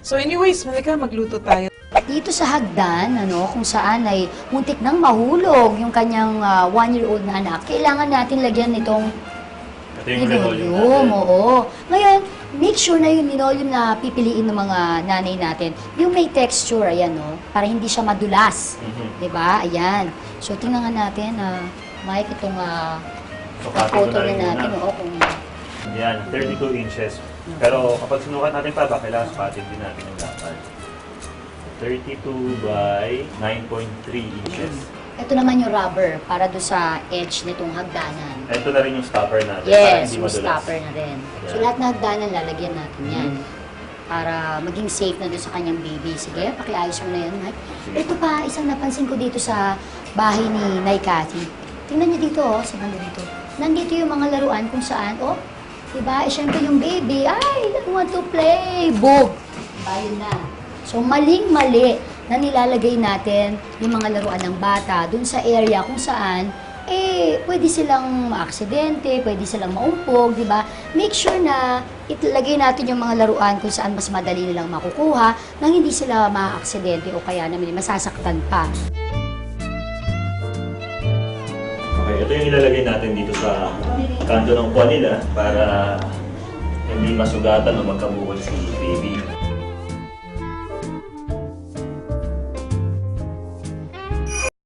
So anyways, malika, magluto tayo. Dito sa hagdan, ano, kung saan ay muntik nang mahulog yung kanyang ah, one-year-old na anak, kailangan natin lagyan nitong Ito yung linoleum linoleum. natin. Oo. Ngayon, make sure na yung linoleum na pipiliin ng mga nanay natin, yung may texture, ayan, no, para hindi siya madulas. Mhm. 'Di ba? Ayan. So, tingnan nga natin, ah, Mike, itong uh, Sukatin ko photo na na rin natin, muna. oo, kung Yan, 32 inches. Pero kapag sinukat natin pa ba, kailangan sukatin din natin yung lapad. 32 by 9.3 inches. ito naman yung rubber para do sa edge nitong hagdanan. Ito na rin yung stopper natin para Yes, hindi yung madulas. stopper na rin. So, Yan. lahat na hagdanan, lalagyan natin yan. Mhm. Para maging safe na doon sa kanyang baby. Sige, pakiayos mo na yan, Mike. Ito pa, isang napansin ko dito sa bahay ni Nay Cathy. Tingnan niyo dito, oh, sa banda dito. Nandito yung mga laruan kung saan, oh, diba? Eh, syempre yung baby, ay, I want to play. Boom! Diba, yun na. So, maling-mali na nilalagay natin yung mga laruan ng bata dun sa area kung saan eh, pwede silang maaksidente, pwede silang maumpog, di ba? Make sure na itlagay natin yung mga laruan kung saan mas madali nilang makukuha nang hindi sila maaksidente o kaya naman masasaktan pa. Ito yung ilalagay natin dito sa kanto ng kuwan nila para hindi masugatan o magkabuhol si baby.